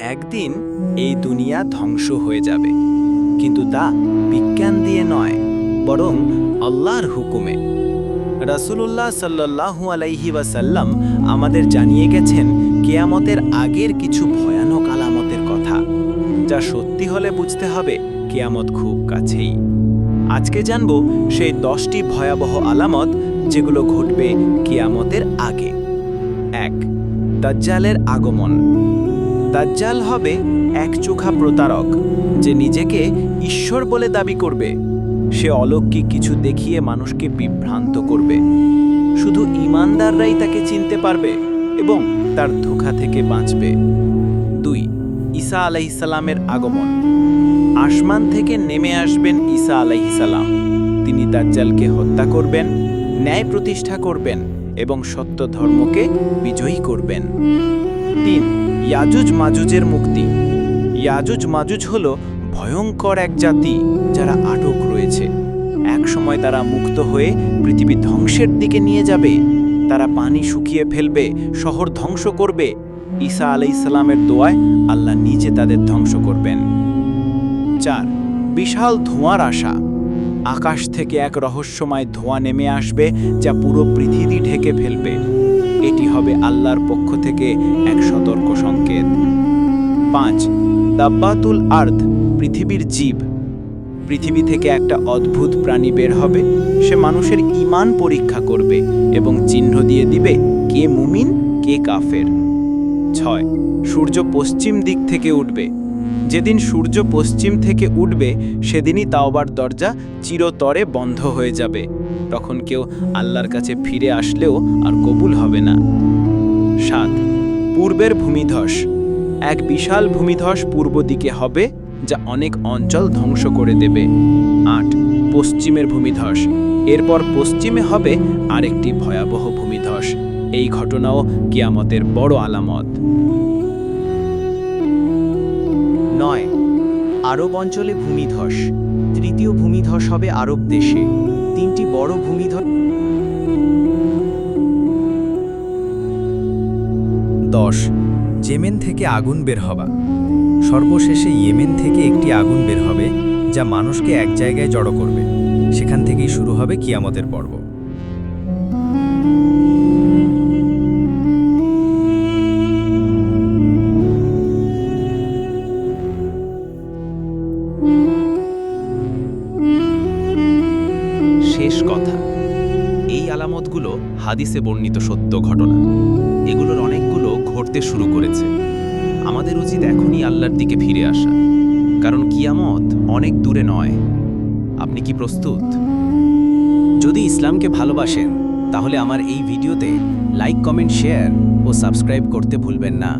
একদিন এই দুনিয়া ধ্বংস হয়ে যাবে। কিন্তু তা বিজ্ঞান দিয়ে নয়, বরং আল্লাহর হুকুমে। রাসূলুল্লাহ সাল্লাল্লাহু আলাইহি ওয়াসাল্লাম আমাদের জানিয়ে গেছেন, কেয়ামতের আগের কিছু ভয়ানক আলামতের কথা, যা সত্যি হলে বুঝতে হবে কেয়ামত খুব কাছেই। আজকে জানব সেই দশটি ভয়াবহ আলামত যেগুলো ঘটবে কেয়ামতের আগে। এক, দাজ্জালের আগমন। দাজ্জাল হবে এক চোখা প্রতারক যে নিজেকে ঈশ্বর বলে দাবি করবে। সে অলৌকিক কিছু দেখিয়ে মানুষকে বিভ্রান্ত করবে। শুধু ইমানদাররাই তাকে চিনতে পারবে এবং তার ধোঁকা থেকে বাঁচবে। দুই, ঈসা আলাইসালামের আগমন। আসমান থেকে নেমে আসবেন ঈসা আলাইহিসালাম তিনি দাজ্জালকে হত্যা করবেন, ন্যায় প্রতিষ্ঠা করবেন এবং সত্য ধর্মকে বিজয়ী করবেন। তিন, ইয়াজুজ মাজুজের মুক্তি। ইয়াজুজ মাজুজ হল ভয়ঙ্কর এক জাতি যারা আটক রয়েছে। এক সময় তারা মুক্ত হয়ে পৃথিবী ধ্বংসের দিকে নিয়ে যাবে। তারা পানি শুকিয়ে ফেলবে, শহর ধ্বংস করবে। ঈসা ইসলামের দোয়ায় আল্লাহ নিজে তাদের ধ্বংস করবেন। চার, বিশাল ধোঁয়ার আশা। আকাশ থেকে এক রহস্যময় ধোঁয়া নেমে আসবে যা পুরো পৃথিবী ঢেকে ফেলবে। এটি হবে আল্লাহর পক্ষ থেকে এক সতর্ক সংকেত। পাঁচ, দাব্বাতুল আর্থ পৃথিবীর জীব। পৃথিবী থেকে একটা অদ্ভুত প্রাণী বের হবে, সে মানুষের ঈমান পরীক্ষা করবে এবং চিহ্ন দিয়ে দিবে কে মুমিন, কে কাফের। ছয়, সূর্য পশ্চিম দিক থেকে উঠবে। যেদিন সূর্য পশ্চিম থেকে উঠবে, সেদিনই তাওবার দরজা চিরতরে বন্ধ হয়ে যাবে। তখন কেউ আল্লাহর কাছে ফিরে আসলেও আর কবুল হবে না। সাত, পূর্বের ভূমিধস। এক বিশাল ভূমিধস পূর্ব দিকে হবে, যা অনেক অঞ্চল ধ্বংস করে দেবে। আট, পশ্চিমের ভূমিধস। এরপর পশ্চিমে হবে আরেকটি ভয়াবহ ভূমিধস। এই ঘটনাও কিয়ামতের বড় আলামত। নয়, আরব অঞ্চলে ভূমিধস। তৃতীয় ভূমিধস হবে আরব দেশে। তিনটি বড় ভূমিধস দশ, জেমেন থেকে আগুন বের হবা সর্বশেষে ইয়েমেন থেকে একটি আগুন বের হবে, যা মানুষকে এক জায়গায় জড়ো করবে। সেখান থেকেই শুরু হবে কিয়ামতের পর্ব। শেষ কথা। এই আলামতগুলো হাদিসে বর্ণিত সত্য ঘটনা। এগুলোর ঘটতে শুরু করেছে। আমাদের উচিত এখনই আল্লাহর দিকে ফিরে আসা, কারণ কিয়ামত অনেক দূরে নয়। আপনি কি প্রস্তুত? যদি ইসলামকে ভালোবাসেন, তাহলে আমার এই ভিডিওতে লাইক, কমেন্ট, শেয়ার ও সাবস্ক্রাইব করতে ভুলবেন না।